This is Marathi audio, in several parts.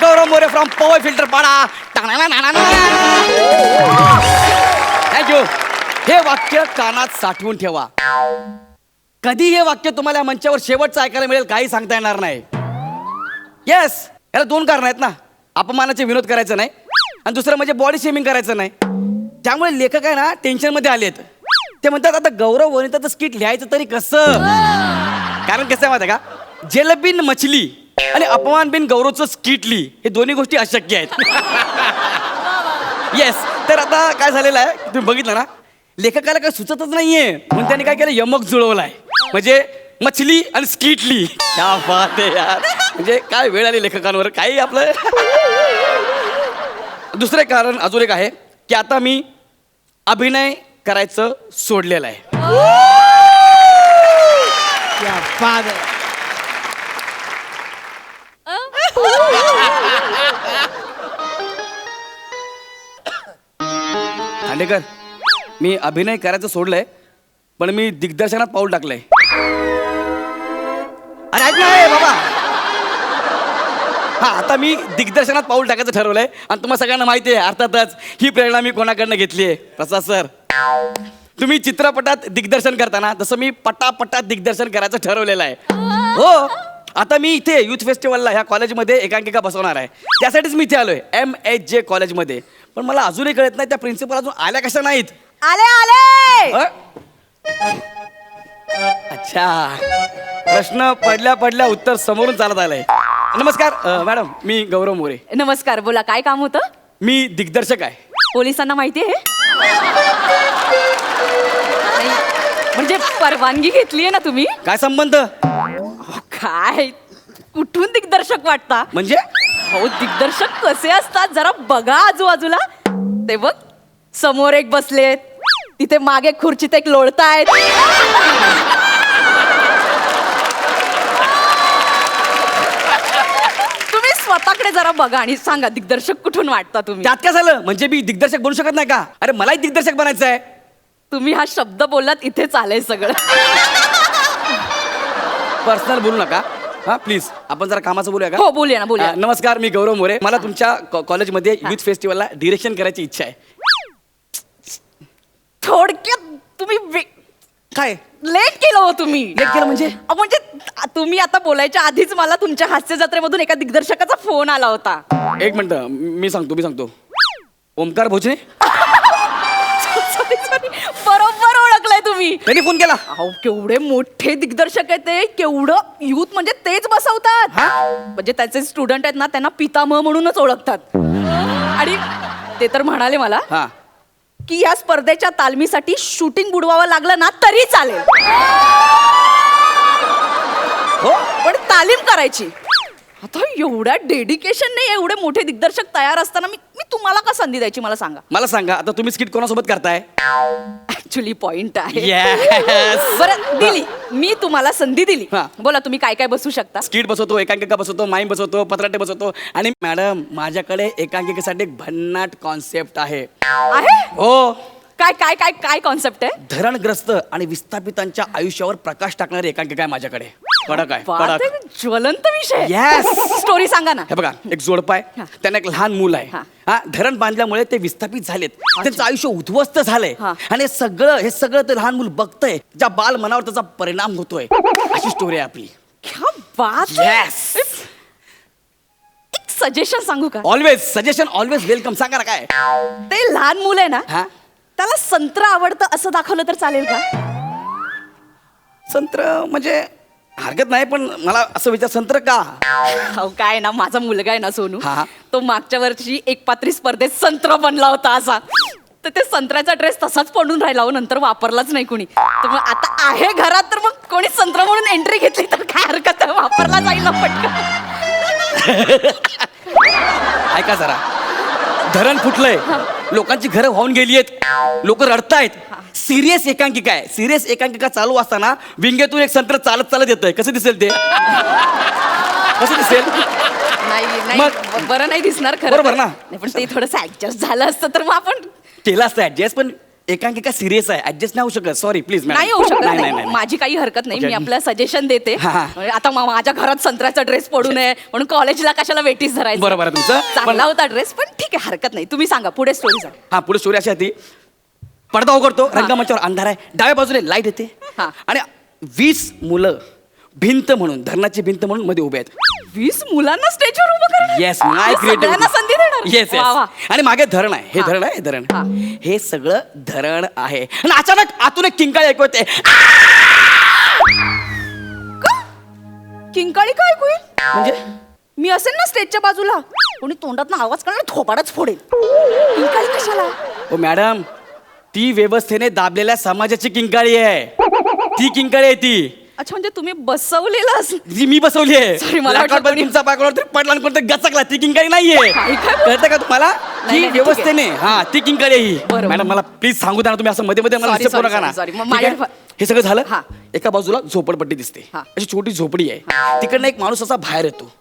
Gaurav More from Powai Filter Pada thank you हे वाक्य कानात साठवून ठेवा. कधी हे वाक्य तुम्हाला या मंचावर शेवटचं ऐकायला मिळेल काही सांगता येणार नाही. येस याला दोन कारण आहेत ना. अपमानाचे विनोद करायचं नाही आणि दुसरं म्हणजे बॉडी शेमिंग करायचं नाही. त्यामुळे लेखक आहे ना टेन्शनमध्ये आलेत ते म्हणतात आता गौरव वनिताचं स्किट लिहायचं तरी कसं? कारण कसं आहे माहिती आहे का? जेलबिन मछली. आणि अपमान बिन गौरवचं स्किटली हे दोन्ही गोष्टी अशक्य आहेत. येस तर आता काय झालेलं आहे तुम्ही बघितलं ना? लेखकाला काय सुचतच नाहीये. म्हणून त्यांनी काय केलं? यमक जुळवलाय. म्हणजे मछली आणि स्किटली. क्या बात आहे यार. म्हणजे काय वेळ आली लेखकांवर? काही आपलं दुसरं कारण अजून एक आहे की आता मी अभिनय करायचं सोडलेलं आहे. क्या खांडेकर मी अभिनय करायचं सोडलंय पण मी दिग्दर्शनात पाऊल टाकलंय. अरे ऐक ना ए बाबा. हा आता मी दिग्दर्शनात पाऊल टाकायचं ठरवलंय आणि तुम्हाला सगळ्यांना माहिती आहे अर्थातच ही प्रेरणा मी कोणाकडनं घेतली आहे प्रसाद सर. तुम्ही चित्रपटात दिग्दर्शन करताना तसं मी पटापटात दिग्दर्शन करायचं ठरवलेलं आहे. हो आता मी इथे युथ फेस्टिवलला ह्या कॉलेजमध्ये एकांकिका बसवणार आहे. त्यासाठीच मी इथे आलोय एम एच जे कॉलेजमध्ये पण मला अजूनही कळत नाही त्या प्रिन्सिपल अजून आल्या कशा नाहीत. आले आले! अ? अच्छा. प्रश्न पडल्या पडल्या उत्तर समोरून चालत आलंय. नमस्कार अ, मॅडम मी गौरव मोरे. नमस्कार बोला काय काम होतं? मी दिग्दर्शक आहे. पोलिसांना माहिती आहे नाही, म्हणजे परवानगी घेतली आहे ना तुम्ही? काय संबंध? काय? कुठून दिग्दर्शक वाटता. म्हणजे? हो दिग्दर्शक कसे असतात? जरा बघा आजूबाजूला. ते बघ समोर एक बसलेत. तिथे मागे खुर्चीत एक लोळतायत. तुम्ही स्वतःकडे जरा बघा आणि सांगा दिग्दर्शक कुठून वाटता तुम्ही? त्यात काय झालं? म्हणजे मी दिग्दर्शक बनू शकत नाही का? अरे मलाही दिग्दर्शक बनायचं आहे तुम्ही हा शब्द बोललात इथे चालेल सगळं. पर्सनल बोलू नका. हा प्लीज आपण जरा कामाचं बोलूया का? हो बोलूया ना बोलूया. अ, नमस्कार मी गौरव मोरे. मला तुमच्या कॉ- कॉलेजमध्ये युथ फेस्टिवलला डिरेक्शन करायची इच्छा आहे. थोडक्यात तुम्ही काय? लेट केलं हो तुम्ही. लेट केलं म्हणजे? अहो, म्हणजे तुम्ही आता बोलायच्या आधीच मला तुमच्या हास्य जत्रेमधून एका दिग्दर्शकाचा फोन आला होता. एक मिनिट मी सांगतो मी सांगतो. ओमकार भोजने? तुम्ही त्यांनी फोन केला. अहो केवढे मोठे दिग्दर्शक आहेत ते. केवढं युथ म्हणजे तेच बसवतात. म्हणजे त्याचे स्टुडंट आहेत ना त्यांना पितामह म्हणूनच ओळखतात. आणि ते तर म्हणाले मला हा. की या स्पर्धेच्या तालमीसाठी शूटिंग बुडवावं लागलं ना तरी चालेल. हो. पण तालीम करायची. आता एवढ्या डेडिकेशनने एवढे मोठे दिग्दर्शक तयार असताना मी मी तुम्हाला का संधी द्यायची मला सांगा. मला सांगा आता तुम्ही स्किट कोणासोबत करताय? ऍक्च्युली पॉइंट आहे. Yes. बरं दिली. मी तुम्हाला संधी दिली. हा. बोला तुम्ही काय काय बसू शकता? स्किट बसवतो एकांकिका बसवतो माईम बसवतो पत्राटे बसवतो. आणि मॅडम माझ्याकडे एकांकिकेसाठी एक भन्नाट कॉन्सेप्ट आहे. आहे? हो. काय काय काय काय कॉन्सेप्ट आहे? धरणग्रस्त आणि विस्थापितांच्या आयुष्यावर प्रकाश टाकणारी एकांकिका आहे माझ्याकडे. कडक आहे कडक ज्वलंत विषय Yes. स्टोरी सांगा ना. हे बघा एक जोडपा हा. त्यांना एक लहान मूल आहे. हा. हा धरण बांधल्यामुळे ते विस्थापित झालेत. त्यांचं आयुष्य उद्ध्वस्त झालंय. हा. आणि हे सगळं हे सगळं ते लहान मूल बघतंय. ज्या बाल मनावर त्याचा परिणाम होतोय. अशी स्टोरी आहे आपली. क्या बात. Yes. एक सजेशन सांगू का? ऑलवेज सजेशन ऑलवेज वेलकम सांगा ना काय? ते लहान मुलं आहे ना हा. त्याला संत्र आवडतं असं दाखवलं तर चालेल का? संत्र म्हणजे हरकत नाही पण मला असं विचार संत्र का? अहो काय ना माझा मुलगा आहे ना सोनू. हा, हा. तो मागच्या वर्षी एक पात्री स्पर्धेत संत्र बनला होता असा. तर ते संत्र्याचा ड्रेस तसाच पडून राहिला हो नंतर वापरलाच नाही कोणी. तर मग आता आहे घरात तर मग कोणी संत्र म्हणून एंट्री घेतली तर काय हरकत आहे? वापरला जाईल ना पटकन. ऐका जरा. धरण फुटलंय. लोकांची घरं वाहून गेली आहेत लोक रडतायत. सिरियस एकांकिका आहे सिरियस एकांकिका चालू असताना विंगेतून एक संत्र चालत चालत येतंय. कसं दिसेल ते? कसं दिसेल? नाही बरं नाही दिसणार खरं बरोबर. ना? नाही, पण ते थोडंसं ऍडजस्ट झालं असतं तर मग आपण केलं असतं ऍडजस्ट पण एकांकिका सिरियस आहे. ऍडजस्ट नाही होऊ शकत. सॉरी प्लीज नाही होऊ शकत नाही माझी काही हरकत नाही. Okay. मी आपल्याला सजेशन देते. हा. म्हणजे आता मा- माझ्या घरात संत्र्याचा ड्रेस पडू नये म्हणून कॉलेजला कशाला वेटीस धरायचं? बरोबर आहे तुमचं. पण- चांगला होता ड्रेस पण ठीक आहे हरकत नाही. तुम्ही सांगा पुढे स्टोरी सांगा. हा पुढे स्टोरी अशी होती पडदा उघडतो रंगमंचावर अंधार आहे. डाव्या बाजूने लाइट येते. हा. आणि वीस मुलं भिंत म्हणून धरणाची भिंत म्हणून मध्ये उभे आहेत. वीस मुलांना स्टेजवर उभं करणार? येस आणि सगळ्यांना संधी देणार. येस वा, वा. येस आणि मागे धरण आहे. हे. धरण आहे हे धरण. हा. हे सगळं धरण आहे. आणि अचानक आतून एक किंकाळी ऐकू येते. किंकाळी काय ऐकू येईल? म्हणजे? मी असेल ना स्टेजच्या बाजूला. कोणी तोंडात आवाज करणार थोपाडच फोडेल. किंकाळी कशाला? ओ मॅडम ती व्यवस्थेने दाबलेल्या समाजाची किंकाळी आहे. ती किंकाळी आहे ती. अच्छा म्हणजे तुम्ही बसवलेलं जी मी बसवली आहे. Sorry, मला वाटलं कोणी- तुमचा पडला आणि गचकला ती किंकाळी नाहीये. काय काय बोल- कळतं का तुम्हाला? नाही, ती नाही, ठीक आहे. व्यवस्थेने हा ती किंकाळी आहे ही. बरोबर. मॅडम मला प्लीज सांगू द्या ना तुम्ही असं मध्ये मध्ये मला Sorry, disturb sorry, नका ना sorry, sorry. मग ठीक आहे? माझ्या- हे सगळं झालं? हा. एका बाजूला झोपडपट्टी दिसते. हा. अशी छोटी झोपडी आहे. तिकडनं एक माणूस असा बाहेर येतो.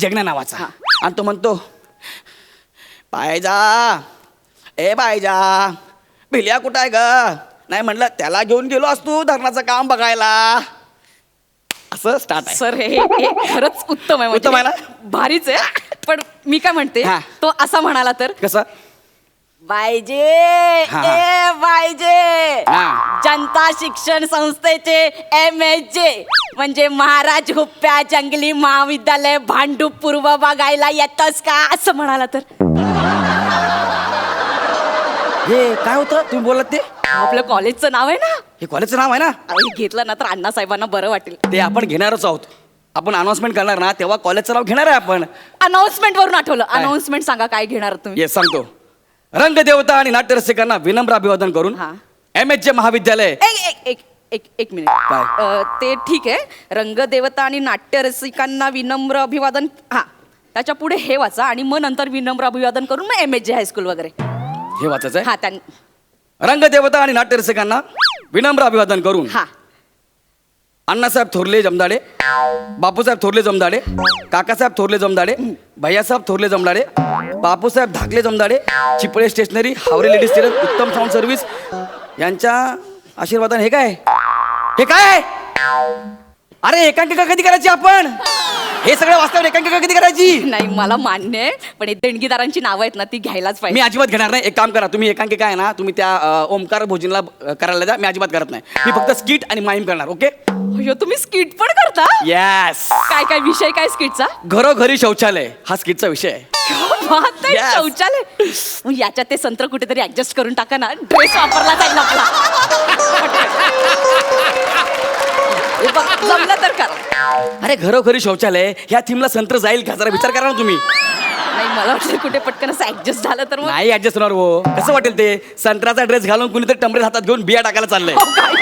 जगना नावाचा. हा. आणि तो म्हणतो पायजा ए पायजा भिल्या कुठं आहे ग? नाही म्हणलं त्याला घेऊन गेलो असतो धरणाचं काम बघायला. असं स्टार्ट आहे. सर हे हे खरंच उत्तम आहे. उत्तम आहे म्हणजे भारीच आहे. पण मी काय म्हणते हा. तो असा म्हणाला तर कसं? पाहिजे हा, ए पाहिजे हा. जनता शिक्षण संस्थेचे एम एच जे म्हणजे महाराज हुप्प्या जंगली महाविद्यालय भांडूप पूर्व बघायला येतस का? असं म्हणाला तर. हे काय होतं? तुम्ही बोलत ते आपलं कॉलेजचं नाव आहे ना? हे कॉलेजचं नाव आहे ना? हे घेतलं ना तर अण्णा साहेबांना बरं वाटेल. ते आपण घेणारच आहोत. आपण अनाउन्समेंट करणार ना तेव्हा कॉलेजचं नाव घेणार आहे आपण. अनाउन्समेंट वरून आठवलं. अनाउन्समेंट सांगा काय घेणार तुम्ही? येस सांगतो. रंगदेवता आणि नाट्यरसिकांना विनम्र अभिवादन करून हा. एम एच जे महाविद्यालय. एक एक एक एक एक मिनिट काय? अ, ते ठीक आहे. रंगदेवता आणि नाट्य रसिकांना विनम्र अभिवादन हा. त्याच्या पुढे हे वाचा आणि मग नंतर विनम्र अभिवादन करून मग एम एच जे हायस्कूल वगैरे. हे वाचायचं हा त्यां रंगदेवता आणि नाट्यरसिकांना विनम्र अभिवादन करून हा. अण्णासाहेब थोरले जमदाडे बापूसाहेब थोरले जमदाडे काकासाहेब थोरले जमदाडे भैयासाहेब थोरले Jamdade Bapusaheb धाकले Jamdade Chiple stationery Haware ladies tailor Uttam sound service यांच्या आशीर्वादाने हे काय? हे काय? अरे एकांकिका कधी करायची आपण? हे सगळं वास्तव एकांकिका कधी करायची? नाही मला मान्य आहे पण हे देणगीदारांची नावं आहेत ना ती घ्यायलाच मी पाहिजे अजिबात घेणार नाही. एक काम करा तुम्ही एकांकिका आहे ना तुम्ही त्या अ, ओमकार भोजनला अ, करायला द्या मी अजिबात करत नाही. मी फक्त स्किट आणि माईम करणार ओके? तुम्ही स्किट पण करता? येस काय काय विषय काय स्किटचा? घरोघरी शौचालय हा स्किटचा विषय आहे. बात आहे, Yes. शौचालय. मग याच्यात ते संत्र कुठेतरी ऍडजस्ट करून टाका ना ड्रेस वापरला जाईल आपला. हे बघ, जमलं तर करा. अरे घरोघरी शौचालय ह्या थीमला संत्र जाईल का? जरा विचार करा ना तुम्ही. नाही मला वाटलं कुठे पटकन असं ऍडजस्ट झालं तर मग. नाही ऍडजस्ट होणार हो. कसं वाटेल ते? संत्र्याचा ड्रेस घालून कुणीतरी टमरेल हातात घेऊन बिया टाकायला चाललंय. हो, काय?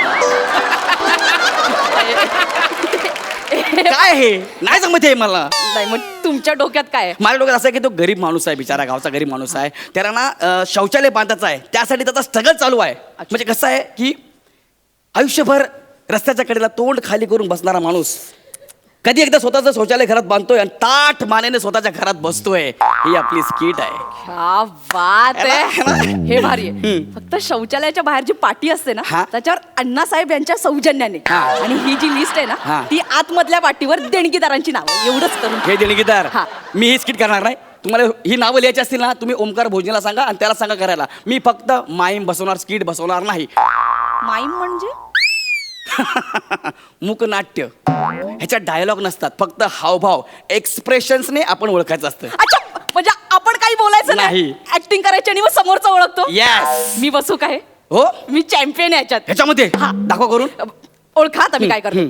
काय हे? नाही जमत हे मला. नाही मग तुमच्या डोक्यात काय आहे? माझ्या डोक्यात असं आहे की तो गरीब माणूस आहे बिचारा गावचा गरीब माणूस आहे. त्याला ना अं, शौचालय बांधायचं आहे. त्यासाठी त्याचा स्ट्रगल चालू आहे. म्हणजे कसं आहे की आयुष्यभर रस्त्याच्या कडेला तोंड खाली करून बसणारा माणूस कधी एकदा स्वतःचं शौचालय घरात बांधतोय आणि ताठ मानेने स्वतःच्या घरात बसतोय ही आपली स्किट आहे. क्या बात है आहे? हे भारी आहे. फक्त शौचालयाच्या बाहेर जी पाटी असते ना हा. त्याच्यावर अण्णासाहेब यांच्या सौजन्याने. हा. आणि ही जी लिस्ट आहे हा. ना ती आतमधल्या पाटीवर देणगीदारांची नावं एवढंच करून हे देणगीदार हा. मी ही स्किट करणार नाही. तुम्हाला ही नावं लिहायची असतील ना तुम्ही ओमकार भोजनीला सांगा आणि त्याला सांगा करायला. मी फक्त माईम बसवणार स्किट बसवणार नाही. माईम म्हणजे? मुकनाट्य. ह्याच्यात डायलॉग नसतात फक्त हावभाव एक्सप्रेशन्सने आपण ओळखायचं असतं. अच्छा म्हणजे आपण काही बोलायचं नाही. ऍक्टिंग करायची आणि मग समोरचा ओळखतो? येस मी बसू काय हो? मी चॅम्पियन आहे याच्यात ह्याच्यामध्ये? हा. दाखवा करून. ओळखा आता मी काय करतो.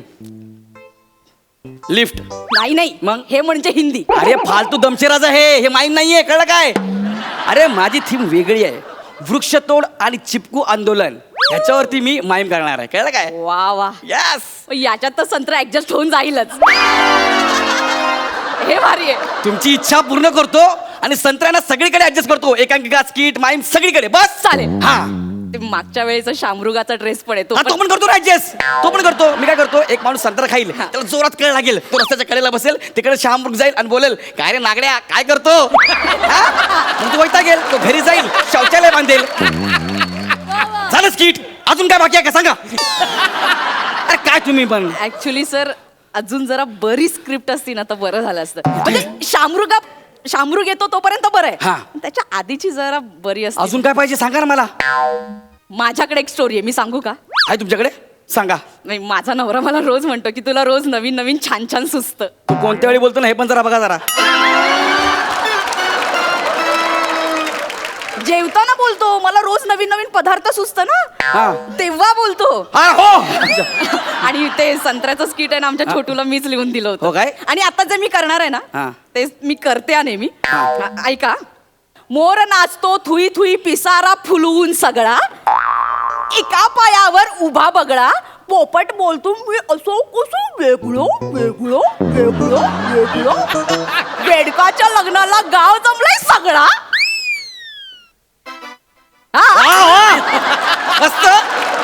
लिफ्ट नाही नाही. मग? हे म्हणजे हिंदी. अरे फालतू दमशेराज आहे. हे माईम नाहीये कळलं काय? अरे माझी थीम वेगळी आहे. वृक्षतोड आणि चिपकू आंदोलन. ह्याच्यावरती मी माईम करणार आहे. कळलं काय? वा वा. यस याच्यात तर संत्र ऍडजस्ट होऊन जाईलच. हे भारी आहे. तुमची इच्छा पूर्ण करतो आणि संत्र्यांना सगळीकडे ऍडजस्ट करतो. एकांकिका स्किट माईम सगळीकडे. बस! चालेल. हा. ते मागच्या वेळेचा शामरुगाचा ड्रेस पण आहे तो हा, तो पण- करतो ऍडजस्ट तो पण करतो. मी काय करतो एक माणूस संत्रा खाईल त्याला जोरात कळ लागेल. तो रस्त्याच्या कडेला बसेल तिकडे श्यामृग जाईल आणि बोलेल काय रे नागड्या काय करतो? हा? मग तो वैता गेल तो घरी जाईल शौचालय बांधेल. झालं स्किट अजून काय बाकी आहे का? सांगा. अरे काय तुम्ही पण. ऍक्च्युली सर अजून जरा बरी स्क्रिप्ट असती ना तर बरं झालं असतं. म्हणजे शामरुगा शामरुग येतो तोपर्यंत बरं हा. आहे त्याच्या आधीची जरा बरी असते. अजून काय पाहिजे सांगा ना मला. माझ्याकडे एक स्टोरी आहे मी सांगू का? आहे तुमच्याकडे? सांगा. नाही माझा नवरा मला रोज म्हणतो की तुला रोज नवीन नवीन छान छान सुचतं. तू कोणत्या वेळी बोलतो ना हे पण जरा बघा जरा. जेवताना बोलतो. मला रोज नवीन नवीन पदार्थ सुचतं हा. ना तेव्हा बोलतो. हा हो. आणि ते संत्र्याचं स्किट आहे ना आमच्या छोटूला मीच लिहून दिलं हो होतं काय? आणि आता जे मी करणार आहे हा. ना ते मी करते हा नेहमी. हा. आ- ऐका. मोर नाचतो थुई थुई पिसारा फुलवून सगळा. एका पायावर उभा बगळा. पोपट बोलतो मी असो कसो वेगळो वेगळो वेगळो वेगळो. बेडकाच्या लग्नाला गाव जमलाय सगळा. हा वा, वा. मस्त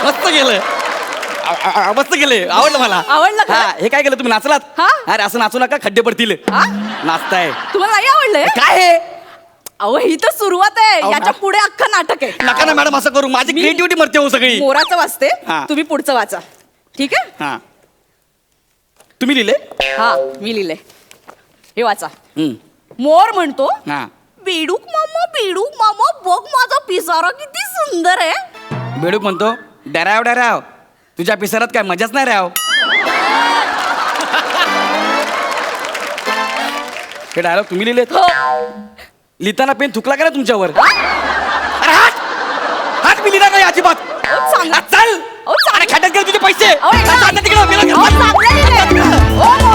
मस्त गेलं आ- आ- आ- मस्त गेले आवडलं मला. आवडलं का? हा, हे काय केलं तुम्ही नाचलात? हा? अरे असं नाचू नका खड्डे पडतील. हा? नाचताय. तुम्हाला नाही आवडलंय? काय हे? अहो ही तर सुरुवात आहे. अहो, याच्या ना- पुढे अख्खं नाटक आहे. नका ना मॅडम असं करू. माझी क्रिएटिव्हिटी मरते हो सगळी. मोराचं वाचते. हा. तुम्ही पुढचं वाचा. ठीक आहे? हा. तुम्ही लिहिले? हा मी लिहिले. हे वाचा. हम्म. मोर म्हणतो. हा. बेडूक मामा बेडूक मामा बघ माझा पिसारा किती सुंदर आहे. बेडूक म्हणतो डराव डराव. तुझ्या पिसारात काय मजाच नाही राव. हे डायलॉग तुम्ही लिहिलेत? हो. लिहिताना पेन थुकला का ना तुमच्यावर? अरे हात! हात मी नाही अजिबात? अहो, चांगलं चाल! अहो, चांगलं- अरे खड्ड्यात गेले तुझे पैसे. अहो, ऐका. आता तिकडे अहो, चांगलं लिहिलंय. ओ,